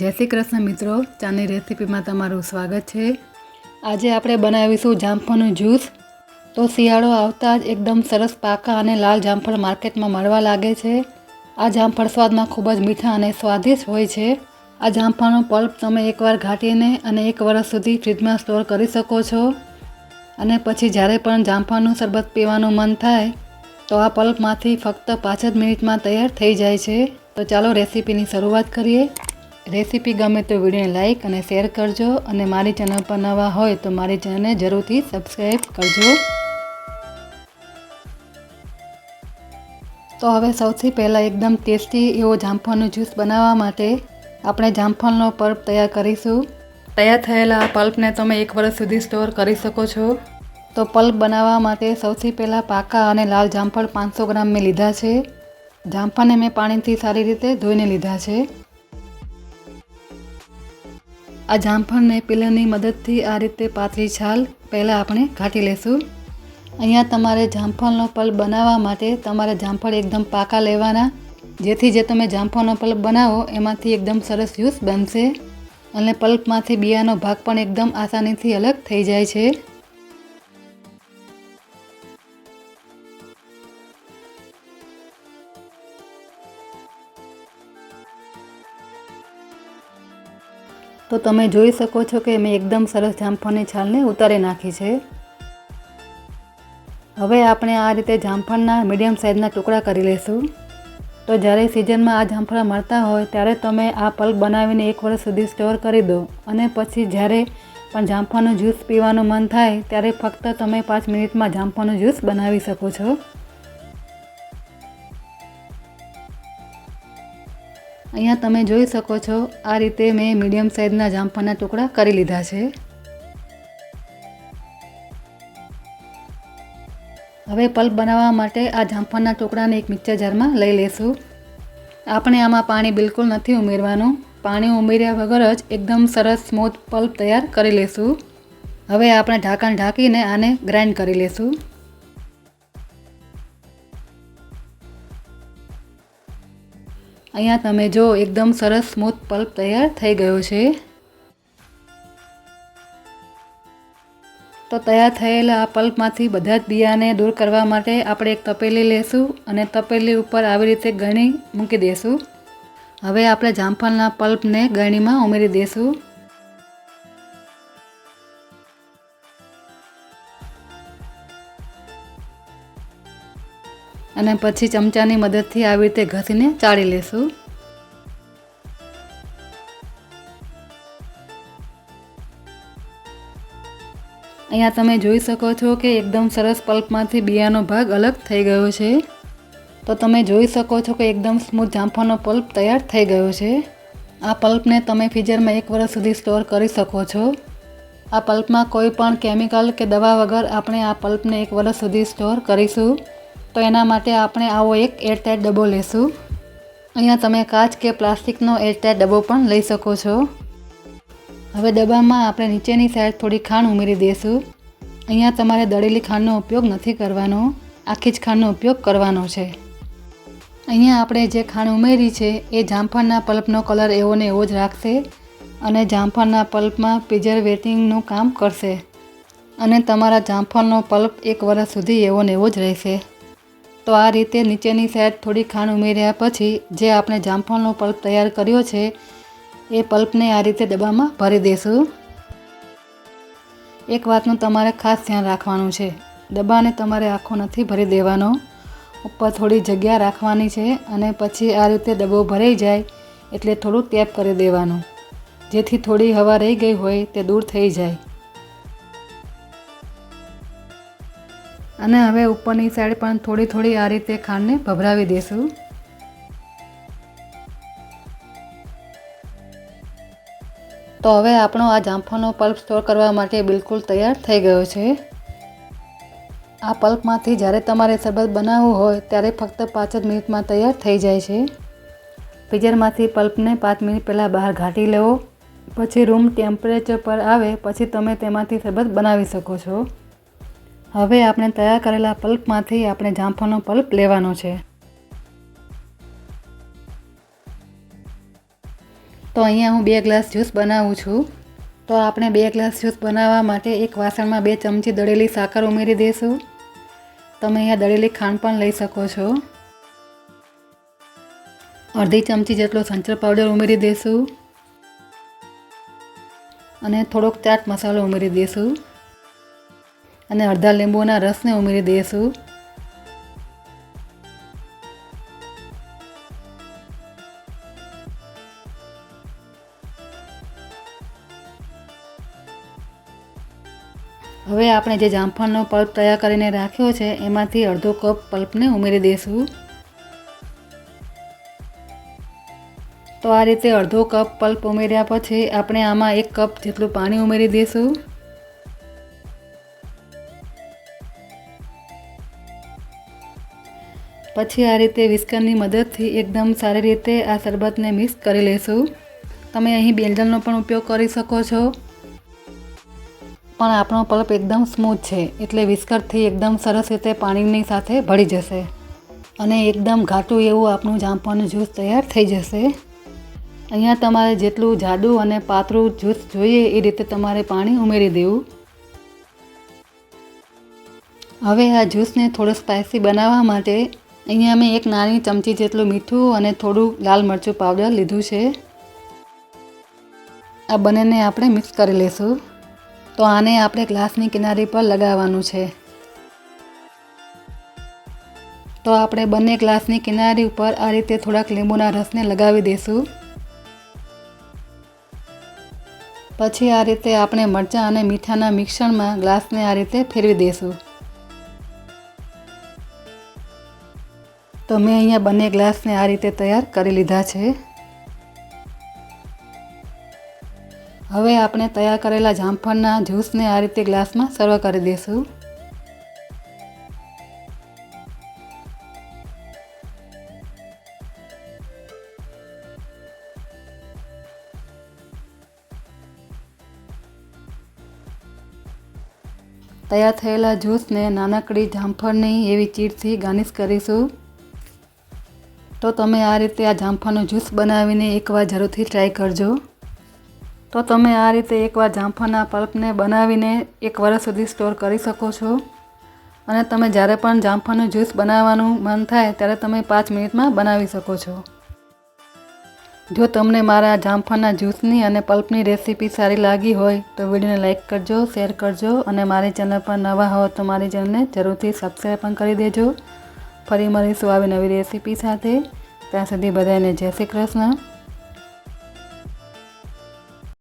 જય શ્રી કૃષ્ણ મિત્રો, ચાની રેસીપીમાં તમારું સ્વાગત છે. આજે આપણે બનાવીશું જામફળનું જ્યુસ. તો શિયાળો આવતા જ એકદમ સરસ પાકા અને લાલ જામફળ માર્કેટમાં મળવા લાગે છે. આ જામફળ સ્વાદમાં ખૂબ જ મીઠા અને સ્વાદિષ્ટ હોય છે. આ જામફળનો પલ્પ તમે એકવાર ઘાટીને અને એક વર્ષ સુધી ફ્રીજમાં સ્ટોર કરી શકો છો. અને પછી જ્યારે પણ જામફળનું શરબત પીવાનું મન થાય, તો આ પલ્પમાંથી ફક્ત પાંચ જ મિનિટમાં તૈયાર થઈ જાય છે. તો ચાલો રેસીપીની શરૂઆત કરીએ. રેસીપી ગમે તો વિડીયોને લાઇક અને શેર કરજો અને મારી ચેનલ પર નવા હોય તો મારી ચેનલને જરૂરથી સબસ્ક્રાઈબ કરજો. તો હવે સૌથી પહેલાં એકદમ ટેસ્ટી એવો જામફળનો જ્યુસ બનાવવા માટે આપણે જામફળનો પલ્પ તૈયાર કરીશું. તૈયાર થયેલા પલ્પને તમે એક વર્ષ સુધી સ્ટોર કરી શકો છો. તો પલ્પ બનાવવા માટે સૌથી પહેલાં પાકા અને લાલ જામફળ પાંચસો ગ્રામ મેં લીધા છે. જામફળને મેં પાણીથી સારી રીતે ધોઈને લીધા છે. આ જામફળને પીલરની મદદથી આ રીતે પાતળી છાલ પહેલાં આપણે ઘાટી લેશું. અહીંયા તમારે જામફળનો પલ્પ બનાવવા માટે તમારે જામફળ એકદમ પાકા લેવાના. જેથી જે તમે જામફળનો પલ્પ બનાવો, એમાંથી એકદમ સરસ જ્યુસ બનશે. અને પલ્પમાંથી બિયાનો ભાગ પણ એકદમ આસાનીથી અલગ થઈ જાય છે. તો તમે જોઈ શકો છો કે મેં એકદમ સરસ જામફળની છાલને ઉતારી નાખી છે. હવે આપણે આ રીતે જામફળના મીડિયમ સાઇઝના ટુકડા કરી લઈશું. તો જ્યારે સિઝનમાં આ જામફળ મળતા હોય ત્યારે તમે આ પલ્પ બનાવીને એક વર્ષ સુધી સ્ટોર કરી દો અને પછી જ્યારે પણ જામફળનું જ્યુસ પીવાનું મન થાય ત્યારે ફક્ત તમે પાંચ મિનિટમાં જામફળનું જ્યુસ બનાવી શકો છો. અહીંયા તમે જોઈ શકો છો, આ રીતે મેં મીડિયમ સાઇઝના જામફળના ટુકડા કરી લીધા છે. હવે પલ્પ બનાવવા માટે આ જામફળના ટુકડાને એક મિક્સર જારમાં લઈ લેશું. આપણે આમાં પાણી બિલકુલ નથી ઉમેરવાનું. પાણી ઉમેર્યા વગર જ એકદમ સરસ સ્મૂથ પલ્પ તૈયાર કરી લેશું. હવે આપણે ઢાંકણ ઢાંકીને આને ગ્રાઇન્ડ કરી લેશું. અહીંયા તમે જો એકદમ સરસ સ્મૂથ પલ્પ તૈયાર થઈ ગયો છે. તો તૈયાર થયેલા આ પલ્પમાંથી બધા જ બિયાને દૂર કરવા માટે આપણે એક તપેલી લેશું અને તપેલી ઉપર આવી રીતે ગણી મૂકી દઈશું હવે આપણે જામફળના પલ્પને ગણીમાં ઉમેરી દઈશું અને પછી ચમચાની મદદથી આવી રીતે ઘસીને ચાળી લેશું. અહીંયા તમે જોઈ શકો છો કે એકદમ સરસ પલ્પમાંથી બિયાનો ભાગ અલગ થઈ ગયો છે. તો તમે જોઈ શકો છો કે એકદમ સ્મૂથ જામફળનો પલ્પ તૈયાર થઈ ગયો છે. આ પલ્પને તમે ફ્રીઝરમાં એક વર્ષ સુધી સ્ટોર કરી શકો છો. આ પલ્પમાં કોઈ પણ કેમિકલ કે દવા વગર આપણે આ પલ્પને એક વર્ષ સુધી સ્ટોર કરીશું. તો એના માટે આપણે આવો એક એરટાઈટ ડબ્બો લેશું. અહીંયા તમે કાચ કે પ્લાસ્ટિકનો એરટાઈટ ડબ્બો પણ લઈ શકો છો. હવે ડબ્બામાં આપણે નીચેની સાઈડ થોડી ખાંડ ઉમેરી દઈશું. અહીંયા તમારે દળેલી ખાંડનો ઉપયોગ નથી કરવાનો, આખી જ ખાંડનો ઉપયોગ કરવાનો છે. અહીંયા આપણે જે ખાંડ ઉમેરી છે, એ જામફળના પલ્પનો કલર એવો ને એવો જ રાખશે અને જામફળના પલ્પમાં પ્રિઝર્વેટિંગનું કામ કરશે. અને તમારા જામફળનો પલ્પ એક વર્ષ સુધી એવો ને એવો જ રહેશે. તો આ રીતે નીચેની સાઈડ થોડી ખાંડ ઉમેર્યા પછી જે આપણે જામફળનો પલ્પ તૈયાર કર્યો છે, એ પલ્પને આ રીતે ડબ્બામાં ભરી દઈશું એક વાતનું તમારે ખાસ ધ્યાન રાખવાનું છે, ડબ્બાને તમારે આખો નથી ભરી દેવાનો. ઉપર થોડી જગ્યા રાખવાની છે અને પછી આ રીતે ડબ્બો ભરાઈ જાય એટલે થોડું ટેપ કરી દેવાનું. જેથી થોડી હવા રહી ગઈ હોય તે દૂર થઈ જાય. અને હવે ઉપરની સાઈડ પણ થોડી થોડી આ રીતે ખાંડને ભભરાવી દઈશું તો હવે આપણો આ જામફળનો પલ્પ સ્ટોર કરવા માટે બિલકુલ તૈયાર થઈ ગયો છે. આ પલ્પમાંથી જ્યારે તમારે શરબત બનાવવું હોય ત્યારે ફક્ત પાંચ જ મિનિટમાં તૈયાર થઈ જાય છે. ફ્રીઝરમાંથી પલ્પને પાંચ મિનિટ પહેલાં બહાર ઘાટી લેવો. પછી રૂમ ટેમ્પરેચર પર આવે, પછી તમે તેમાંથી શરબત બનાવી શકો છો. હવે આપણે તૈયાર કરેલા પલ્પમાંથી આપણે જામફળનો પલ્પ લેવાનો છે. તો અહીંયા હું બે ગ્લાસ જ્યુસ બનાવું છું. તો આપણે બે ગ્લાસ જ્યુસ બનાવવા માટે એક વાસણમાં બે ચમચી દળેલી સાકર ઉમેરી દઈશું. તમે અહીંયા દળેલી ખાંડ પણ લઈ શકો છો. અડધી ચમચી જેટલો સંચર પાવડર ઉમેરી દઈશું. અને થોડોક ચાટ મસાલો ઉમેરી દઈશું. અને અડધા લીંબુના રસને ઉમેરી દઈશું. હવે આપણે જે જામફળનો પલ્પ તૈયાર કરીને રાખ્યો છે, એમાંથી અડધો કપ પલ્પને ઉમેરી દઈશું. તો આ રીતે અડધો કપ પલ્પ ઉમેર્યા પછી આપણે આમાં એક કપ જેટલું પાણી ઉમેરી દઈશું. પછી આ રીતે વિસ્કરની મદદથી એકદમ સારી રીતે આ શરબતને મિક્સ કરી લઈશું તમે અહીં બેલજલનો પણ ઉપયોગ કરી શકો છો. પણ આપણો પલ્પ એકદમ સ્મૂથ છે, એટલે વિસ્કરથી એકદમ સરસ રીતે પાણીની સાથે ભળી જશે. અને એકદમ ઘાટું એવું આપણું જામફળનું જ્યુસ તૈયાર થઈ જશે. અહીંયા તમારે જેટલું જાડું અને પાતળું જ્યુસ જોઈએ એ રીતે તમારે પાણી ઉમેરી દેવું. હવે આ જ્યુસને થોડો સ્પાઇસી બનાવવા માટે અહીંયા મેં એક નાની ચમચી જેટલું મીઠું અને થોડું લાલ મરચું પાવડર લીધું છે. આ બંનેને આપણે મિક્સ કરી લઈશું તો આને આપણે ગ્લાસની કિનારી પર લગાવવાનું છે. તો આપણે બંને ગ્લાસની કિનારી ઉપર આ રીતે થોડાક લીંબુના રસને લગાવી દઈશું પછી આ રીતે આપણે મરચાં અને મીઠાના મિશ્રણમાં ગ્લાસને આ રીતે ફેરવી દઈશું તો મેં અહીંયા બંને ગ્લાસને આ રીતે તૈયાર કરી લીધા છે. હવે આપણે તૈયાર કરેલા જામફળના જ્યુસને આ રીતે ગ્લાસમાં સર્વ કરી દઈશું. તૈયાર થયેલા જ્યુસને નાનકડી જામફળની એવી ચીરથી ગાર્નિશ કરીશું. તો તમે આ રીતે આ જામફળનું જ્યુસ બનાવીને એકવાર જરૂરથી ટ્રાય કરજો. તો તમે આ રીતે એકવાર જામફળના પલ્પને બનાવીને એક વર્ષ સુધી સ્ટોર કરી શકો છો. અને તમે જ્યારે પણ જામફળનું જ્યુસ બનાવવાનું મન થાય ત્યારે તમે પાંચ મિનિટમાં બનાવી શકો છો. જો તમને મારા જામફળના જ્યુસની અને પલ્પની રેસીપી સારી લાગી હોય તો વિડીયોને લાઇક કરજો, શેર કરજો અને મારી ચેનલ પર નવા હો તો મારી ચેનલને જરૂરથી સબસ્ક્રાઈબ પણ કરી દેજો. ફરી મળીશું આવી નવી રેસીપી સાથે. ત્યાં સુધી બધાને જય શ્રી કૃષ્ણ.